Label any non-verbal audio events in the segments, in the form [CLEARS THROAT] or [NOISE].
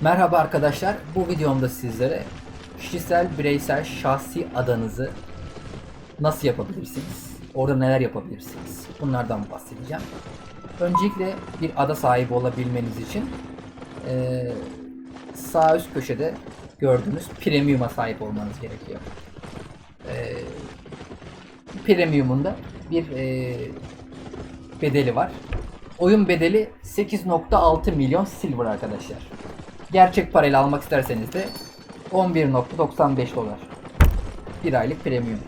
Merhaba arkadaşlar. Bu videomda sizlere kişisel, bireysel, şahsi adanızı nasıl yapabilirsiniz? Orada neler yapabilirsiniz? Bunlardan bahsedeceğim. Öncelikle bir ada sahibi olabilmeniz için eee, sağ üst köşede gördüğünüz premium'a sahip olmanız gerekiyor. Eee premium'un da bir eee, bedeli var. Oyun bedeli 8.6 milyon silver arkadaşlar. Gerçek parayla almak isterseniz de 11.95 dolar. Bir aylık premium.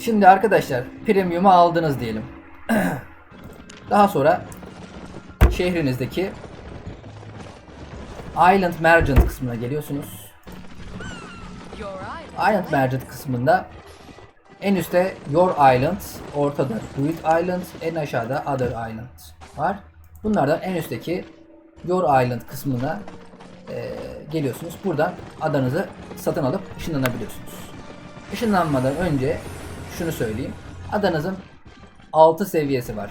Şimdi arkadaşlar premium'u aldınız diyelim. [CLEARS THROAT] Daha sonra şehrinizdeki Island Merchant kısmına geliyorsunuz. Island Merchant kısmında en üstte Your Island, ortada Druid Island, en aşağıda Other Island var. Bunlardan en üstteki Your Island kısmına eee, geliyorsunuz. Buradan adanızı satın alıp ışınlanabiliyorsunuz. Işınlanmadan önce şunu söyleyeyim. Adanızın 6 seviyesi var.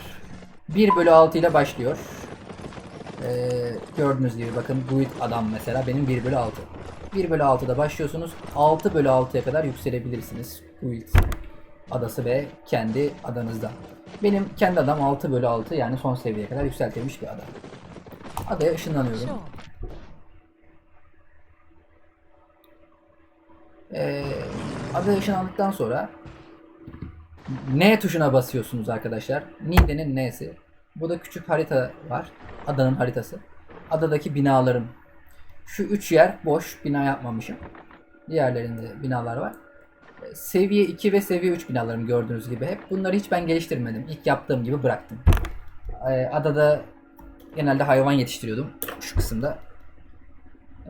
1 bölü 6 ile başlıyor. Ee, gördüğünüz gibi bakın Druid adam mesela benim 1 bölü 6. 1 bölü 6'da başlıyorsunuz. 6 bölü 6'ya kadar yükselebilirsiniz. Druid adası ve kendi adanızda. Benim kendi adam 6 bölü 6 yani son seviyeye kadar yükseltilmiş bir ada. Adaya ışınlanıyorum. Ee, adaya ışınlandıktan sonra N tuşuna basıyorsunuz arkadaşlar. Nide'nin N'si. Bu da küçük harita var. Adanın haritası. Adadaki binaların. Şu üç yer boş. Bina yapmamışım. Diğerlerinde binalar var. Ee, Seviye 2 ve seviye 3 binalarım gördüğünüz gibi hep. Bunları hiç ben geliştirmedim. İlk yaptığım gibi bıraktım. Ee, Adada genelde hayvan yetiştiriyordum. Şu kısımda.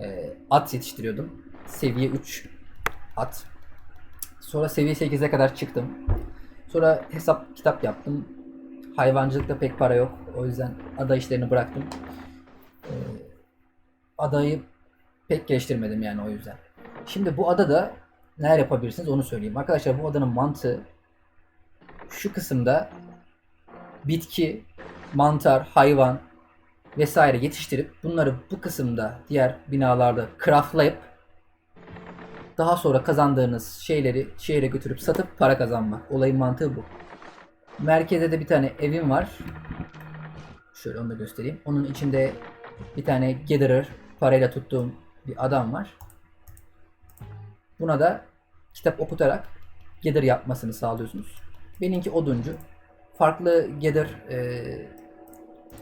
Ee, At yetiştiriyordum. Seviye 3 at. Sonra seviye 8'e kadar çıktım. Sonra hesap kitap yaptım. Hayvancılıkta pek para yok. O yüzden ada işlerini bıraktım. Ee, adayı pek geliştirmedim yani o yüzden. Şimdi bu adada neler yapabilirsiniz onu söyleyeyim. Arkadaşlar bu adanın mantığı şu kısımda bitki, mantar, hayvan vesaire yetiştirip bunları bu kısımda diğer binalarda craftlayıp daha sonra kazandığınız şeyleri şehre götürüp satıp para kazanmak. Olayın mantığı bu. Merkezde de bir tane evim var. Şöyle onu da göstereyim. Onun içinde bir tane gatherer parayla tuttuğum bir adam var. Buna da kitap okutarak gather yapmasını sağlıyorsunuz. Benimki oduncu. Farklı gather e,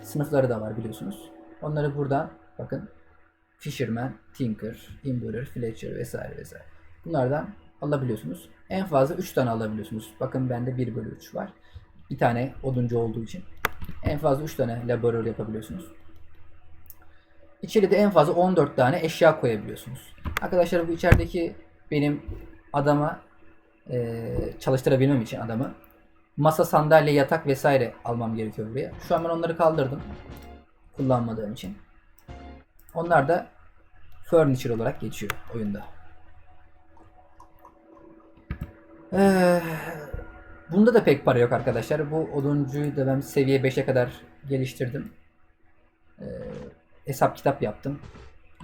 sınıfları da var biliyorsunuz. Onları buradan bakın Fisherman, Tinker, Imburer, Fletcher vesaire vesaire. Bunlardan alabiliyorsunuz. En fazla 3 tane alabiliyorsunuz. Bakın bende 1 bölü 3 var. Bir tane oduncu olduğu için. En fazla 3 tane laborör yapabiliyorsunuz. İçeride en fazla 14 tane eşya koyabiliyorsunuz. Arkadaşlar bu içerideki benim adama eee, çalıştırabilmem için adamı masa, sandalye, yatak vesaire almam gerekiyor buraya. Şu an ben onları kaldırdım. Kullanmadığım için. Onlar da furniture olarak geçiyor oyunda. Ee, bunda da pek para yok arkadaşlar. Bu oduncuyu da ben seviye 5'e kadar geliştirdim. Ee, hesap kitap yaptım.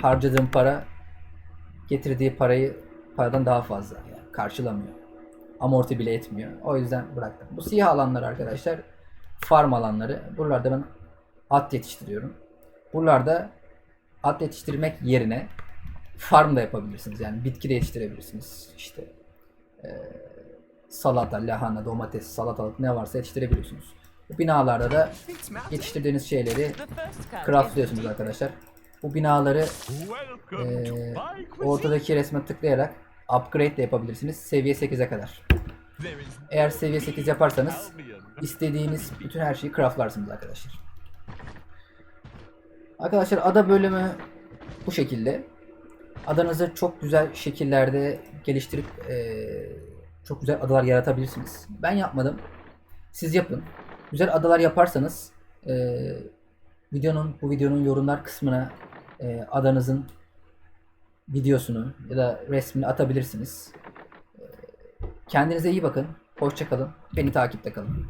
Harcadığım para getirdiği parayı paradan daha fazla yani karşılamıyor. Amorti bile etmiyor. O yüzden bıraktım. Bu siyah alanlar arkadaşlar farm alanları. Buralarda ben at yetiştiriyorum. Buralarda at yetiştirmek yerine farm da yapabilirsiniz. Yani bitki de yetiştirebilirsiniz. İşte eee, salata, lahana, domates, salatalık ne varsa yetiştirebiliyorsunuz. Bu binalarda da yetiştirdiğiniz şeyleri craftlıyorsunuz arkadaşlar. Bu binaları eee, ortadaki resme tıklayarak upgrade de yapabilirsiniz. Seviye 8'e kadar. Eğer seviye 8 yaparsanız istediğiniz bütün her şeyi craftlarsınız arkadaşlar. Arkadaşlar ada bölümü bu şekilde. Adanızı çok güzel şekillerde geliştirip eee, çok güzel adalar yaratabilirsiniz. Ben yapmadım. Siz yapın. Güzel adalar yaparsanız eee, videonun bu videonun yorumlar kısmına eee, adanızın videosunu ya da resmini atabilirsiniz. Kendinize iyi bakın. Hoşça kalın. Beni takipte kalın.